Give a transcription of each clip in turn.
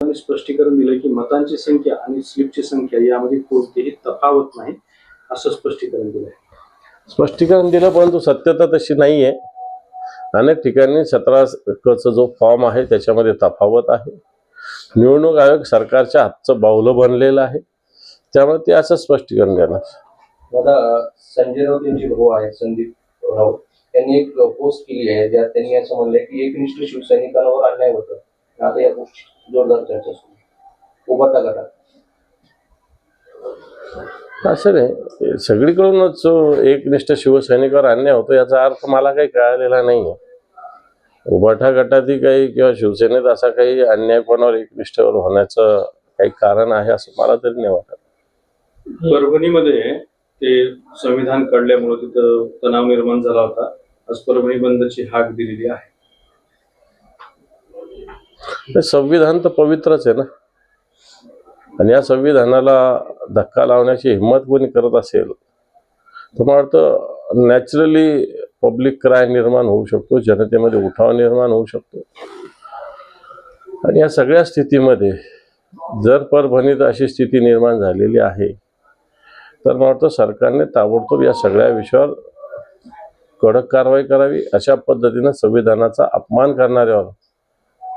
त्यांनी स्पष्टीकरण दिलं की मतांची संख्या आणि स्लिपची संख्या यामध्ये कोणतीही तफावत नाही असं स्पष्टीकरण दिलंय स्पष्टीकरण दिलं परंतु सत्यता तशी नाही आहे अनेक ठिकाणी सतरा जो फॉर्म आहे त्याच्यामध्ये तफावत आहे. निवडणूक आयोग सरकारच्या हातचं बाहुलं बनलेलं आहे. त्यामुळे ते असं स्पष्टीकरण देणार. आता संजय राऊत यांचे भाऊ आहेत संदीप राऊत. त्यांनी एक पोस्ट केली आहे ज्यात त्यांनी असं म्हणलंय की एकनिष्ठ शिवसैनिकांवर अन्याय होतं. आता या गोष्टी जोरदार चर्चा सुरू उभाटा गटात. असं नाही. सगळीकडूनच जो एकनिष्ठ शिवसैनिकावर अन्याय होतो याचा अर्थ मला काही कळालेला नाही आहे उभाठा गटातही काही किंवा शिवसेनेत असा काही अन्याय कोणावर एकनिष्ठवर होण्याचं काही कारण आहे असं मला तरी नाही वाटत. परभणीमध्ये ते संविधान काढल्यामुळे तिथं तणाव निर्माण झाला होता. आज परभणी बंदची हाक दिलेली आहे. संविधान तर पवित्रच आहे ना. आणि या संविधानाला धक्का लावण्याची हिंमत कोणी करत असेल तर मला वाटतं नॅचरली पब्लिक क्राय निर्माण होऊ शकतो जनतेमध्ये उठाव निर्माण होऊ शकतो. आणि या सगळ्या स्थितीमध्ये जर परभणीत अशी स्थिती निर्माण झालेली आहे तर मला वाटतं सरकारने ताबडतोब या सगळ्या विषयावर कडक कारवाई करावी अशा पद्धतीनं संविधानाचा अपमान करणाऱ्यावर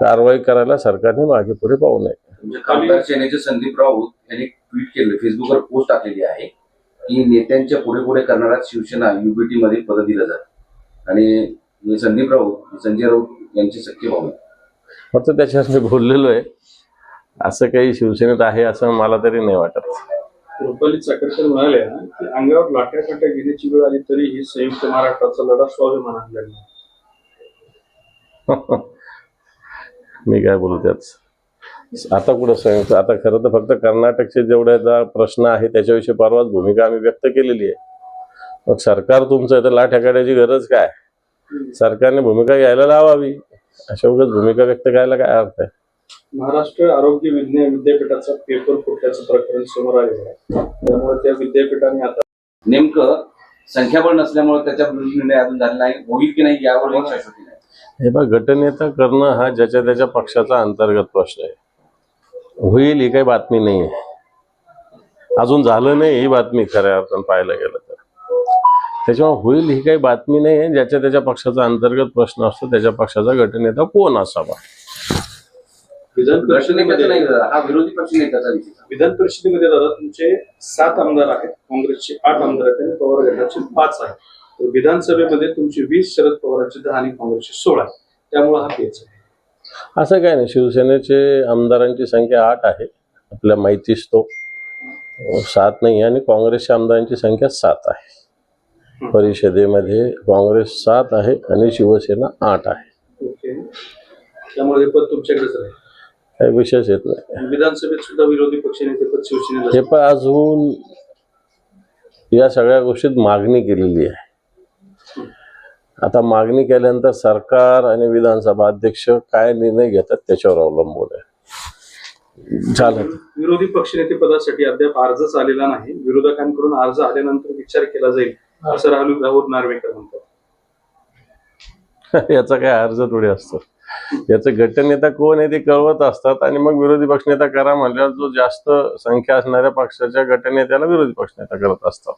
कारवाई करायला सरकारने मागे पुढे पाहू नये. म्हणजे खासदार सेनेचे संदीप राऊत यांनी ट्विट केलं फेसबुकवर पोस्ट टाकलेली आहे की नेत्यांच्या पुढे पुढे करणाऱ्या शिवसेना युबीटी मध्ये पद दिलं जात आणि हे संदीप राऊत संजय राऊत यांचे सख्खे भाऊ. फक्त त्याच्यावर मी बोललेलो आहे. असं काही शिवसेनेत आहे असं मला तरी नाही वाटत. रुपाली चाकरकर म्हणाल्या की अंगावर लाट्या काट्या घेण्याची वेळ आली तरी ही संयुक्त महाराष्ट्राचा लढा स्वाभिमानाने लढणार मी काय बोलू त्याच आता कुठं संयुक्त आता खरं तर फक्त कर्नाटकचे जेवढ्याचा प्रश्न आहे त्याच्याविषयी परवाच भूमिका आम्ही व्यक्त केलेली आहे. मग सरकार तुमचं आहे तर लाठ काढायची गरज काय? सरकारने भूमिका घ्यायला लावावी. अशा उगाच भूमिका व्यक्त करायला काय अर्थ आहे? महाराष्ट्र आरोग्य विज्ञान विद्यापीठाचा पेपर फुटल्याचं प्रकरण समोर आलेलं आहे. त्यामुळे त्या विद्यापीठाने आता नेमकं संख्याबळ नसल्यामुळे त्याच्या विरुद्ध निर्णय अजून झाला नाही. होईल की नाही यावर शाश्वती नाही हे बघ गटनेता करणं हा ज्याच्या त्याच्या पक्षाचा अंतर्गत प्रश्न आहे. होईल ही काही बातमी नाही आहे अजून झालं नाही ही बातमी खऱ्या अर्थानं पाहायला गेलं तर. त्याच्यामुळे होईल ही काही बातमी नाही आहे ज्याच्या त्याच्या पक्षाचा अंतर्गत प्रश्न असतो त्याच्या पक्षाचा गटनेता कोण असावा? विधान परिषदेमध्ये हा विरोधी पक्ष नेत्याचा विधान परिषदेमध्ये दादा तुमचे सात आमदार आहेत. काँग्रेसचे आठ आमदार आहेत आणि पवार गटाचे पाच आहेत. विधानसभेमध्ये तुमचे वीस शरद पवारांचे दहा आणि काँग्रेसचे सोळा. त्यामुळे हा पेच आहे. असं काय नाही शिवसेनेचे आमदारांची संख्या आठ आहे. आपल्या माहितीच तो. सात नाही आणि काँग्रेसच्या आमदारांची संख्या सात आहे. परिषदेमध्ये काँग्रेस सात आहे आणि शिवसेना आठ आहे. ओके. त्यामुळे पद तुमच्याकडेच राहील. काही विशेष येत नाही. विधानसभेत सुद्धा विरोधी पक्षनेते पद शिवसेनेला हे पण अजून या सगळ्या गोष्टीत मागणी केलेली आहे. आता मागणी केल्यानंतर सरकार आणि विधानसभा अध्यक्ष काय निर्णय घेतात त्याच्यावर अवलंबून आहे. झालं. विरोधी पक्षनेते पदासाठी अद्याप अर्जच आलेला नाही. विरोधकांकडून अर्ज आल्यानंतर विचार केला जाईल असं राहुल राहुल नार्वेकर म्हणतात. याचा काय अर्ज थोडी असतो. याचं गटनेता कोण आहे ते कळवत असतात आणि मग विरोधी पक्षनेता करा म्हणल्यावर जो जास्त संख्या असणाऱ्या पक्षाच्या गटनेत्याला विरोधी पक्षनेता करत असतात.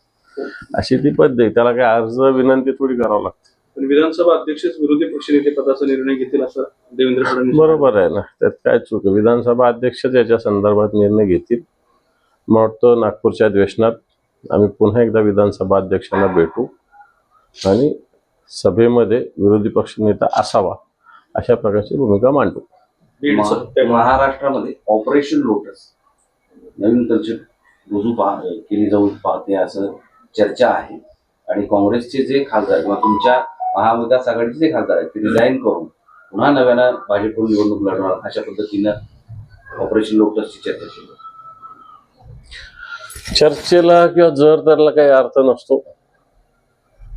अशी ती पद्धत त्याला काय अर्ज विनंती थोडी करावं लागते. पण विधानसभा अध्यक्षच विरोधी पक्षनेते पदाचा निर्णय घेतील असं देवेंद्र फडणवीस बरोबर आहे ना. त्यात काय चूक आहे? विधानसभा अध्यक्षच याच्या संदर्भात निर्णय घेतील मला वाटतं नागपूरच्या अधिवेशनात आम्ही पुन्हा एकदा विधानसभा अध्यक्षांना भेटू आणि सभेमध्ये विरोधी पक्ष नेता असावा अशा प्रकारची भूमिका मांडू. महाराष्ट्रामध्ये ऑपरेशन लोटस नवीन तरतूद रुजू पहा केली जाऊ पाहते असं चर्चा आहे. आणि काँग्रेसचे जे खासदार किंवा तुमच्या महाविकास आघाडीचे जे खासदार आहेत. ते रिझाईन करून पुन्हा नव्यानं भाजपकडून निवडणूक लढणार अशा पद्धतीनं ऑपरेशन लोटसची चर्चा केली. चर्चेला किंवा जर तरला काही अर्थ नसतो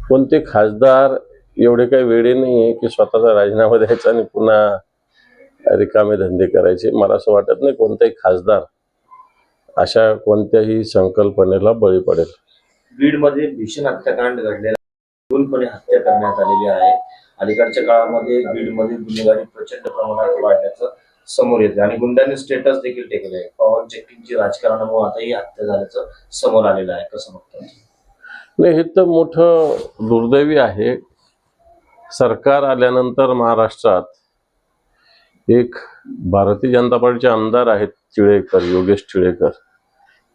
कोणते खासदार एवढे काही वेळे नाही आहे की स्वतःचा राजीनामा द्यायचा आणि पुन्हा रिकामे धंदे करायचे. मला असं वाटत नाही कोणताही खासदार अशा कोणत्याही संकल्पनेला बळी पडेल. बीडमध्ये भीषण हत्याकांड घडलेला पूर्णपणे हत्या करण्यात आलेली आहे. अलीकडच्या काळामध्ये बीडमध्ये गुन्हेगारी प्रचंड प्रमाणात वाढल्याचं समोर येते आणि गुंडांनी स्टेटस देखील टेकले आहे पवन चेकिंगची राजकारणामुळे आता ही हत्या झाल्याचं समोर आलेलं आहे. कसं बघतात नाही हे तर मोठं दुर्दैवी आहे. सरकार आल्यानंतर महाराष्ट्रात एक भारतीय जनता पार्टीचे आमदार आहेत टिळेकर योगेश टिळेकर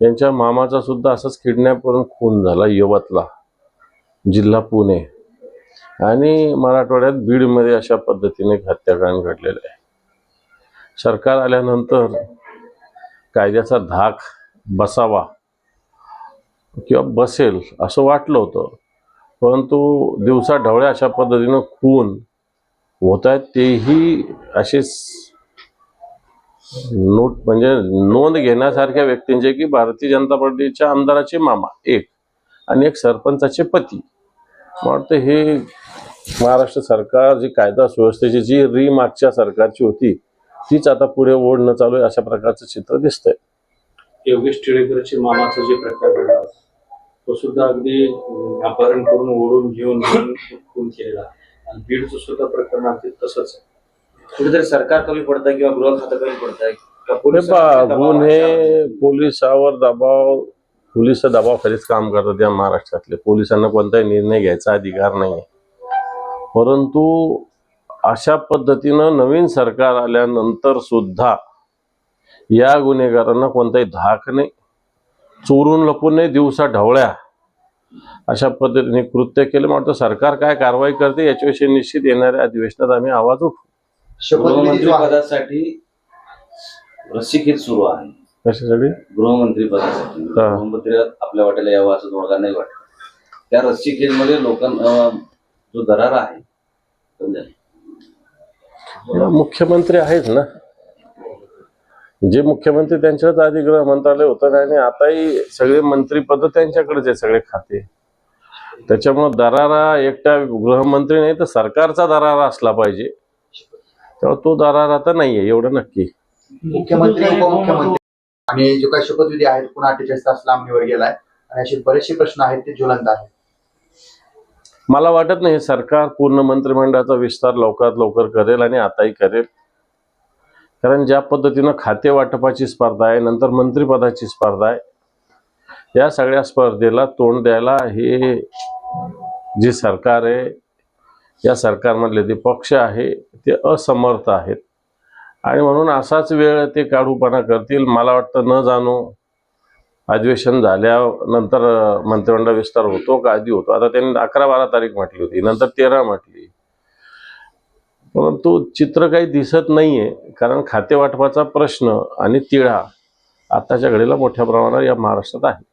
यांच्या मामाचा सुद्धा असंच किडनॅप करून खून झाला यवतला. जिल्हा पुणे. आणि मराठवाड्यात बीडमध्ये अशा पद्धतीने एक हत्याकांड घडलेलं आहे. सरकार आल्यानंतर कायद्याचा धाक बसावा किंवा बसेल असं वाटलं होतं. परंतु दिवसा ढवळ्या अशा पद्धतीनं खून होत आहेत तेही असेच नोट म्हणजे नोंद घेण्यासारख्या व्यक्तींचे की भारतीय जनता पार्टीच्या आमदाराचे मामा एक आणि एक सरपंचाचे पती. वाटतं हे महाराष्ट्र सरकार जी कायदा सुव्यवस्थेची जी री मागच्या सरकारची होती तीच आता पुढे ओढणं चालू आहे अशा प्रकारचं चित्र दिसतंय. योगेश टिळेकरचे मामाचा जे प्रकार घडला तो सुद्धा अगदी अपहरण करून ओढून घेऊन खून केलेला आणि बीडचं सुद्धा प्रकरण अगदी तसंच आहे. कुठेतरी सरकार कमी पडतंय किंवा गृह खातं कमी पडतंय गुन्हे. पोलिसावर दबाव पोलीस दबावाखालीच काम करतात या महाराष्ट्रातले. पोलिसांना कोणताही निर्णय घ्यायचा अधिकार नाही परंतु अशा पद्धतीनं नवीन सरकार आल्यानंतर सुद्धा या गुन्हेगारांना कोणताही धाक नाही. चोरून लपून नाही दिवसा ढवळ्या. अशा पद्धतीने कृत्य केलं. वाटतं सरकार काय कारवाई करते याच्याविषयी निश्चित येणाऱ्या अधिवेशनात आम्ही आवाज उठू शपथविधी पदासाठी रस्सीखेच सुरू आहे. कशासाठी? गृहमंत्री पदासाठी. हा. गृहमंत्री आपल्या वाट्याला यावं असं थोडं नाही वाटत. त्या रस्सीखेचमध्ये लोकांना जो दरार आहे समजा. मुख्यमंत्री आहेत ना? जे मुख्यमंत्री त्यांच्याच आधी गृह मंत्रालय होतं आणि आताही सगळे मंत्रीपद त्यांच्याकडेच आहे सगळे खाते. त्याच्यामुळे दरारा एकट्या गृहमंत्री नाही तर सरकारचा दरारा असला पाहिजे. तेव्हा तो दरारा तर नाहीये एवढं नक्की. मुख्यमंत्री उपमुख्यमंत्री. आणि जो काही शपथविधी आहे पुन्हा अठ्ठेचाळीस तास लांबणीवर गेलाय. आणि असे बरेचसे प्रश्न आहेत ते ज्वलंत आहेत. मला वाटत नाही सरकार पूर्ण मंत्रिमंडळाचा विस्तार लवकरात लवकर करेल आणि आताही करेल. कारण ज्या पद्धतीनं खाते वाटपाची स्पर्धा आहे नंतर मंत्रिपदाची स्पर्धा आहे या सगळ्या स्पर्धेला तोंड द्यायला हे जे सरकार आहे या सरकारमधले जे पक्ष आहे ते असमर्थ आहेत. आणि म्हणून असाच वेळ ते काढूपणा करतील मला वाटतं न जाणू. अधिवेशन झाल्यानंतर मंत्रिमंडळ विस्तार होतो का? आधी होतो. आता त्यांनी अकरा बारा तारीख म्हटली होती. नंतर तेरा म्हटली. परंतु चित्र काही दिसत नाहीये कारण खाते वाटपाचा प्रश्न आणि तिढा आताच्या घडीला मोठ्या प्रमाणावर या महाराष्ट्रात आहे.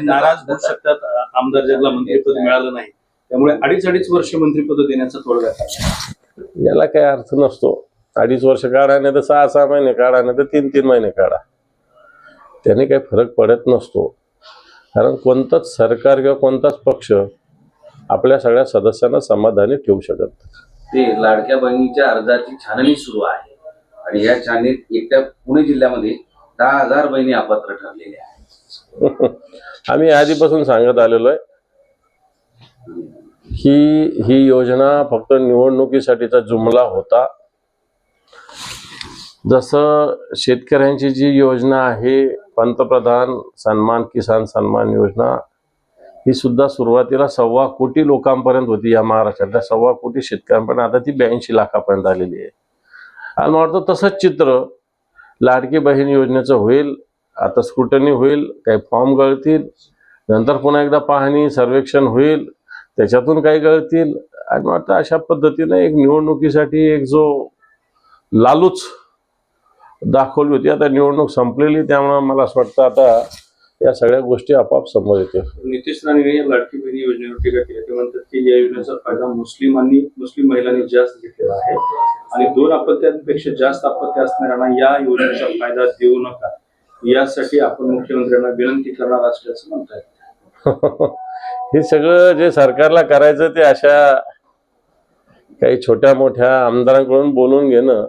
नाराज होऊ शकतात? आमदार ज्याला मंत्रिपद मिळालं नाही. त्यामुळे अडीच अडीच वर्ष मंत्रिपद देण्याचा तोडगा आहे. याला काही अर्थ नसतो. अडीच वर्ष काढा नाही तर सहा सहा महिने काढा नाही तर तीन तीन महिने काढा. त्याने काही फरक पडत नसतो. कारण कोणतंच सरकार किंवा कोणताच पक्ष आपल्या सगळ्या सदस्यांना समाधानी ठेवू शकत. ते लाडक्या बहिणीच्या अर्जाची छाननी सुरू आहे. आणि या छाननीत एकट्या पुणे जिल्ह्यामध्ये दहा हजार बहिणी अपात्र ठरलेल्या आहेत. आम्ही आधीपासून सांगत आलेलो आहे. ही ही योजना फक्त निवडणुकीसाठीचा जुमला होता. जसं शेतकऱ्यांची जी योजना आहे पंतप्रधान सन्मान किसान सन्मान योजना ही सुद्धा सुरुवातीला सव्वा कोटी लोकांपर्यंत होती या महाराष्ट्रातल्या सव्वा कोटी शेतकऱ्यांपर्यंत. आता ती ब्याऐंशी लाखापर्यंत आलेली आहे. आणि मला वाटतं तसंच चित्र लाडकी बहीण योजनेचं होईल आता स्क्रुटनी होईल काही फॉर्म गळतील नंतर पुन्हा एकदा पाहणी सर्वेक्षण होईल त्याच्यातून काही गळतील आणि वाटतं अशा पद्धतीने एक निवडणुकीसाठी एक जो लालूच दाखवली होती आता निवडणूक संपलेली त्यामुळे मला असं वाटतं आता या सगळ्या गोष्टी आपोआप समोर येतील. नितीश राणे या लाडकी बहिणी योजनेवर टीका केली ते म्हणतात की या योजनेचा फायदा मुस्लिमांनी मुस्लिम महिलांनी जास्त घेतलेला आहे. आणि दोन अपत्यांपेक्षा जास्त अपत्य असणाऱ्यांना या योजनेचा फायदा देऊ नका. यासाठी आपण मुख्यमंत्र्यांना विनंती करणार असल्याचं म्हणतायत हे सगळं जे सरकारला करायचं ते अशा काही छोट्या मोठ्या आमदारांकडून बोलून घेणं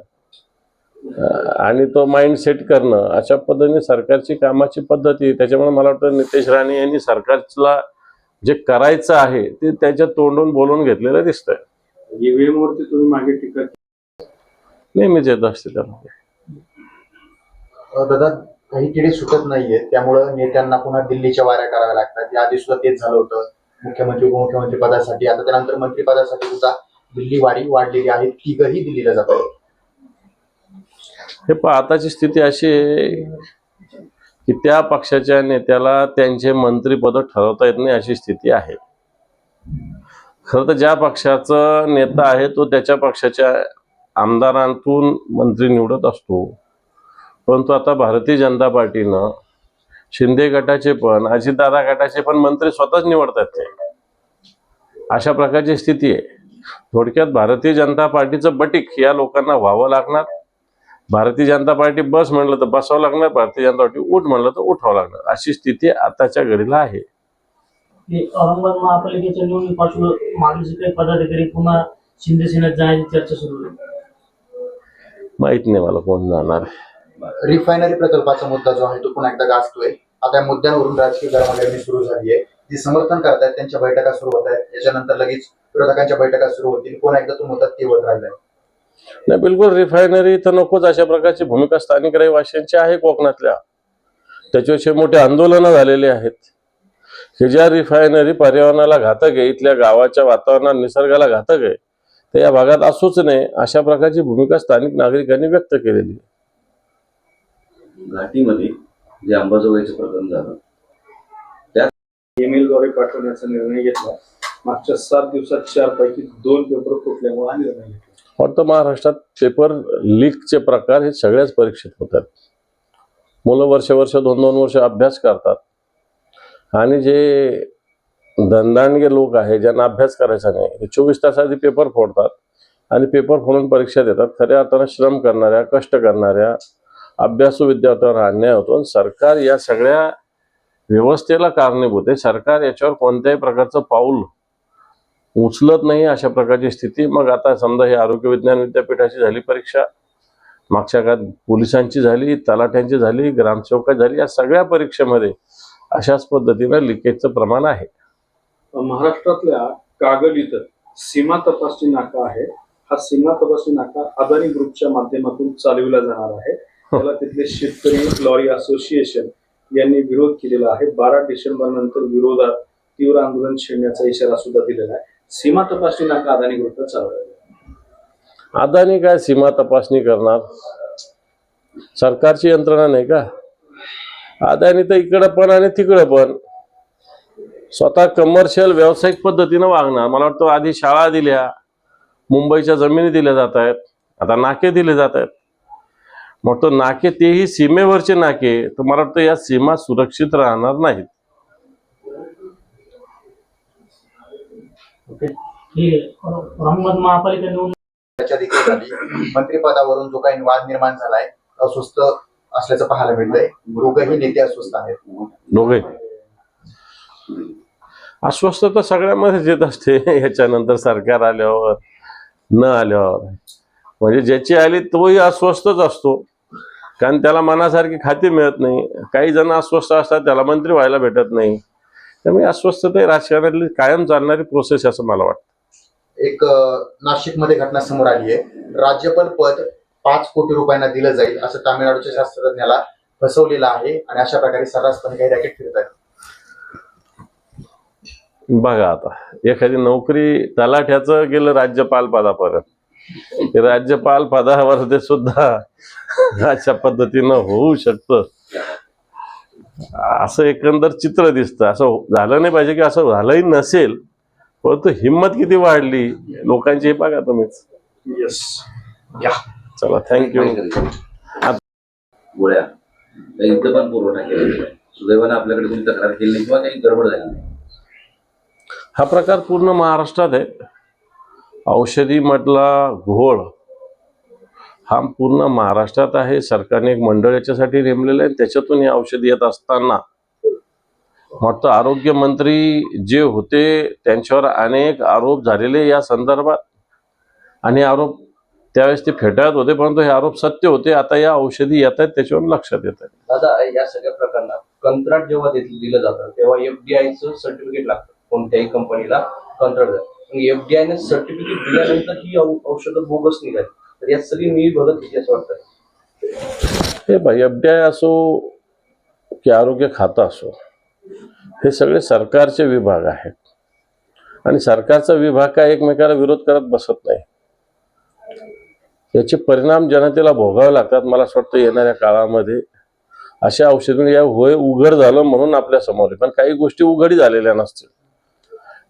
आणि तो माइंड सेट करणं अशा पद्धतीने सरकारची कामाची पद्धती आहे. त्याच्यामुळे मला वाटतं नितेश राणे यांनी सरकारला जे करायचं आहे ते त्याच्या तोंडून बोलून घेतलेलं दिसतंय ईव्हीएम वरती तुम्ही मागे टीका. नेहमीच येत असते अं, दादा काही किडे सुटत नाहीये त्यामुळं नेत्यांना पुन्हा दिल्लीच्या वाऱ्या कराव्या लागतात. या आधी सुद्धा तेच झालं होतं. मुख्यमंत्री उपमुख्यमंत्री पदासाठी. आता त्यानंतर मंत्रीपदासाठी सुद्धा दिल्ली वारी वाढलेली आहे. तिघही दिल्लीला जातात हे पण आताची स्थिती अशी आहे की त्या पक्षाच्या नेत्याला त्यांचे मंत्रीपद ठरवता येत नाही अशी स्थिती आहे. खरं तर ज्या पक्षाचा नेता आहे तो त्याच्या पक्षाच्या आमदारांतून मंत्री निवडत असतो. परंतु आता भारतीय जनता पार्टीनं शिंदे गटाचे पण अजितदादा गटाचे पण मंत्री स्वतःच निवडतात ते. अशा प्रकारची स्थिती आहे. थोडक्यात भारतीय जनता पार्टीचं बटीक या लोकांना व्हावं लागणार. भारतीय जनता पार्टी बस म्हणलं तर बसावं लागणार भारतीय जनता पार्टी उठ म्हणलं तर उठावं लागणार. अशी स्थिती आताच्या घडीला आहे. औरंगाबाद महापालिकेच्या निवडणुकीपासून मागील काही पदाधिकारी पुन्हा शिंदे सेनेत जाण्याची चर्चा सुरू माहीत नाही मला कोण जाणार. रिफायनरी प्रकल्पाचा मुद्दा जो आहे तो पुन्हा एकदा गाजतोय. आता या मुद्द्यांवरून राजकीय गरमागरमी सुरू झाली आहे. जी समर्थन करतायत त्यांच्या बैठका सुरू होत आहेत. याच्यानंतर लगेच विरोधकांच्या बैठका सुरू होतील. पुन्हा एकदा तो मुद्दा तेवत राहिलाय. नाही बिलकुल रिफायनरी तर नकोच. अशा प्रकारची भूमिका स्थानिक रहिवाशांची आहे कोकणातल्या. त्याच्याविषयी मोठे आंदोलनं झालेली आहेत. की ज्या रिफायनरी पर्यावरणाला घातक आहे इथल्या गावाच्या वातावरणात निसर्गाला घातक आहे तर या भागात असूच नाही अशा प्रकारची भूमिका स्थानिक नागरिकांनी व्यक्त केलेली आहे. घाटीमध्ये जे अंबाजोगाईचं प्रकरण झालं ईमेलद्वारे पाठवण्याचा निर्णय घेतला. मागच्या सात दिवसात चार पैकी दोन पेपर फुटल्यामुळे हा निर्णय घेतला. वाटतं महाराष्ट्रात पेपर लीकचे प्रकार हे सगळ्याच परीक्षेत होतात. मुलं वर्ष वर्ष दोन दोन वर्ष अभ्यास करतात. आणि जे धंदांडगे लोक आहे ज्यांना अभ्यास करायचा नाही ते चोवीस तास आधी पेपर फोडतात. आणि पेपर फोडून परीक्षा देतात. खऱ्या अर्थानं श्रम करणाऱ्या कष्ट करणाऱ्या अभ्यासू विद्यार्थ्यावर अन्याय होतो. आणि सरकार या सगळ्या व्यवस्थेला कारणीभूत आहे. सरकार याच्यावर कोणत्याही प्रकारचं पाऊल उचलत नाही अशा प्रकारची स्थिती. मग आता समजा हे आरोग्य विज्ञान विद्यापीठाची झाली परीक्षा मागच्या काळात पोलिसांची झाली तलाठ्यांची झाली ग्रामसेवका झाली या सगळ्या परीक्षेमध्ये अशाच पद्धतीनं लिकेजचं प्रमाण आहे. महाराष्ट्रातल्या कागल इथं सीमा तपासणी नाका आहे. हा सीमा तपासणी नाका अदानी ग्रुपच्या माध्यमातून चालविला जाणार आहे. त्याला तिथले शेतकरी लॉरी असोसिएशन यांनी विरोध केलेला आहे. बारा डिसेंबर नंतर विरोधात तीव्र आंदोलन छेडण्याचा इशारा सुद्धा दिलेला आहे. सीमा तपासणी नाका अदानी ग्रुपला चालवला अदानी काय सीमा तपासणी करणार? सरकारची यंत्रणा नाही का? अदानी तर इकडं पण आणि तिकडं पण. स्वतः कमर्शियल व्यावसायिक पद्धतीनं वागणार. मला वाटतं आधी शाळा दिल्या मुंबईच्या जमिनी दिल्या जात आहेत. आता नाके दिले जात आहेत. मग तो नाके तेही सीमेवरचे नाके तर मला वाटतं या सीमा सुरक्षित राहणार नाहीत. हे मंत्रिपदावरून जो काही वाद निर्माण झालाय अस्वस्थ असल्याचं पाहायला मिळतंय. दोघंही नेते अस्वस्थ आहेत. दोघे. अस्वस्थ तर सगळ्यामध्येच येत असते. याच्यानंतर सरकार आल्यावर न आल्यावर. म्हणजे ज्याची आली तोही अस्वस्थच असतो. कारण त्याला मनासारखी खाती मिळत नाही. काही जण अस्वस्थ असतात त्याला मंत्री व्हायला भेटत नाही. त्यामुळे अस्वस्थता ही राजकारणातली कायम चालणारी प्रोसेस असं मला वाटतं. एक नाशिकमध्ये घटना समोर आली आहे. राज्यपाल पद पाच कोटी रुपयांना दिलं जाईल असं तामिळनाडूच्या शास्त्रज्ञाला फसवलेलं आहे आणि अशा प्रकारे सर्रासपणे काही रॅकेट फिरत आहेत. बघा आता एखादी नोकरी तलाठ्याचं गेलं राज्यपाल पदापर्यंत. राज्यपाल पदावर ते सुद्धा अशा पद्धतीनं होऊ शकतं. असं एकंदर चित्र दिसतं. असं झालं नाही पाहिजे की असं झालंही नसेल परंतु हिंमत किती वाढली? लोकांची हे बघा तुम्हीच. येस चला थँक्यू गोळ्या. इथं पण पुरवठा केला सुदैवानं आपल्याकडे कोणी तक्रार केली किंवा काही गडबड झाली हा प्रकार पूर्ण महाराष्ट्रात आहे. औषधी म्हटला घोळ हा पूर्ण महाराष्ट्रात आहे. सरकारने एक मंडळ याच्यासाठी नेमलेलं आहे त्याच्यातून ही औषधी येत असताना वाटतं आरोग्यमंत्री जे होते त्यांच्यावर अनेक आरोप झालेले या संदर्भात. आणि आरोप त्यावेळेस ते फेटाळत होते परंतु हे आरोप सत्य होते. आता या औषधी येत आहेत त्याच्यावर लक्षात येत आहे. दादा या सगळ्या प्रकरणात कंत्राट जेव्हा दिलं जातं तेव्हा एफडीआयचं सर्टिफिकेट लागतं. कोणत्याही कंपनीला कंत्राट एफडीआयने सर्टिफिकेट दिल्यानंतर ही औषधं बोगस निघाली. तर यात सगळी मी भगत होती असं वाटतं हे भाई एफडीआय असो की आरोग्य खातं असो हे सगळे सरकारचे विभाग आहेत. आणि सरकारचा विभाग काय एकमेकाला विरोध करत बसत नाही. याचे परिणाम जनतेला भोगावे लागतात मला असं वाटतं येणाऱ्या काळामध्ये. अशा औषधी या होय उघड झालं म्हणून आपल्यासमोर पण काही गोष्टी उघडी झालेल्या नसतील.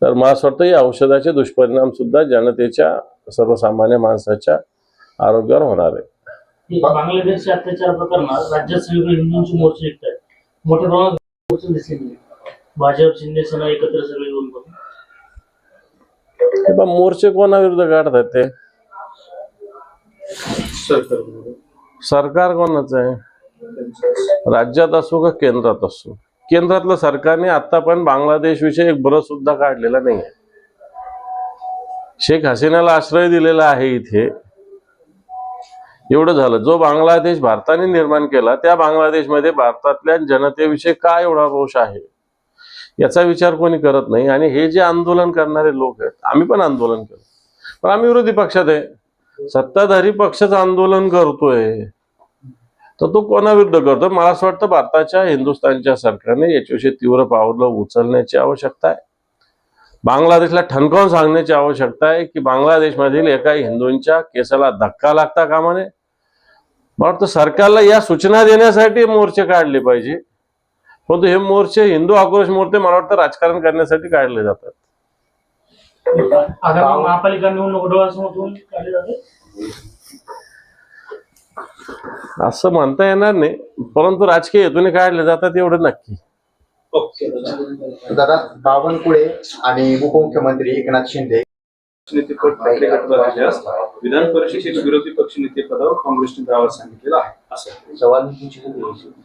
तर मला असं वाटतं या औषधाचे दुष्परिणाम सुद्धा जनतेच्या सर्वसामान्य माणसाच्या आरोग्यावर होणार आहे. बांगलादेशच्या अत्याचार प्रकरणात राज्यात सगळीकडे हिंदूंची मोर्चे निघत आहेत मोठ्या प्रमाणात दिसले. भाजप शिंदे सेना एकत्र सगळे येऊन बा मोर्चे कोणाविरुद्ध काढतात ते? सरकार सरकार कोणाचं आहे? राज्यात असो का केंद्रात असो? केंद्रातलं सरकारने आता बांगलादेश विषयी एक बरं सुद्धा काढलेला नाही आहे. शेख हसीनाला आश्रय दिलेला आहे इथे. एवढं झालं. जो बांगलादेश भारताने निर्माण केला त्या बांगलादेशमध्ये भारतातल्या जनतेविषयी काय एवढा रोष आहे? याचा विचार कोणी करत नाही. आणि हे जे आंदोलन करणारे लोक आहेत आम्ही पण आंदोलन केलं पण आम्ही विरोधी पक्षात आहे. सत्ताधारी पक्षच आंदोलन करतोय. तर तो कोणाविरुद्ध करतो मला असं वाटतं भारताच्या हिंदुस्थानच्या सरकारने याच्याविषयी तीव्र पावलं उचलण्याची आवश्यकता आहे. बांगलादेशला ठणकावून सांगण्याची आवश्यकता आहे की बांगलादेशमधील एका हिंदूंच्या केसाला धक्का लागता कामा नये. मला वाटतं सरकारला या सूचना देण्यासाठी मोर्चे काढले पाहिजे. परंतु हे मोर्चे हिंदू आक्रोश मोर्चे मला वाटतं राजकारण करण्यासाठी काढले जातात. महापालिका निवडणूक असं म्हणता येणार नाही परंतु राजकीय हेतूने काढले जातात एवढं नक्की. ओके. दादा बावनकुळे आणि उपमुख्यमंत्री एकनाथ शिंदे. नेतेपद ठाकरे दिल्यास विधान परिषदेतील विरोधी पक्षनेते पदावर काँग्रेसने दावा सांगितलेला आहे. असं?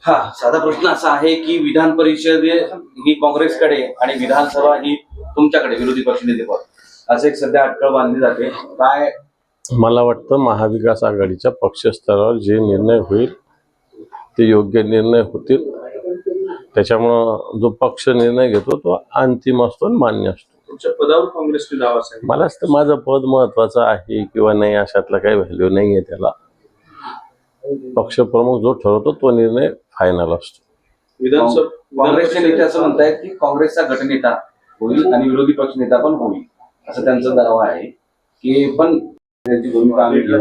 हा साधा प्रश्न असा आहे की विधान परिषद ही काँग्रेसकडे आणि विधानसभा ही तुमच्याकडे विरोधी पक्षनेतेपद असं एक सध्या अटकळ बांधली जाते. काय मला वाटतं महाविकास आघाडीच्या पक्षस्तरावर जे निर्णय होईल ते योग्य निर्णय होतील. त्याच्यामुळं जो पक्ष निर्णय घेतो तो अंतिम असतो आणि मान्य असतो. तुमच्या पदावर काँग्रेसने दावा सांगितला मला असतं माझं पद महत्वाचं आहे किंवा नाही अशातला काही व्हॅल्यू नाही आहे त्याला. पक्षप्रमुख जो ठरवतो तो निर्णय फायनल असतो. विधानसभा काँग्रेसचे नेते असं म्हणतायत की काँग्रेसचा गटनेता होईल आणि विरोधी पक्षनेता पण होईल. असं त्यांचा दावा आहे. की पण भूमिका आम्ही घेऊ.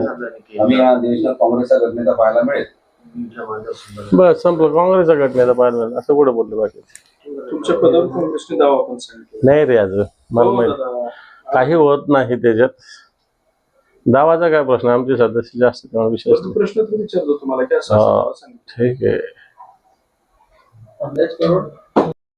आम्ही या देशात काँग्रेसचा गटनेता पाहायला मिळेल. बस संपलं. काँग्रेसचा घटनेला पाहिलं असं कुठं बोललं बाकी? तुमच्या पदावर काँग्रेसने दावा पण सांगितला. नाही रे अजून. मला हो माहिती. काही होत नाही त्याच्यात. दावाचा काय प्रश्न? आमचे सदस्य जास्त त्यामुळे विशेष परंतु प्रश्न तर विचारतो तुम्हाला की असं. असं दावा सांगितला. ठीक आहे.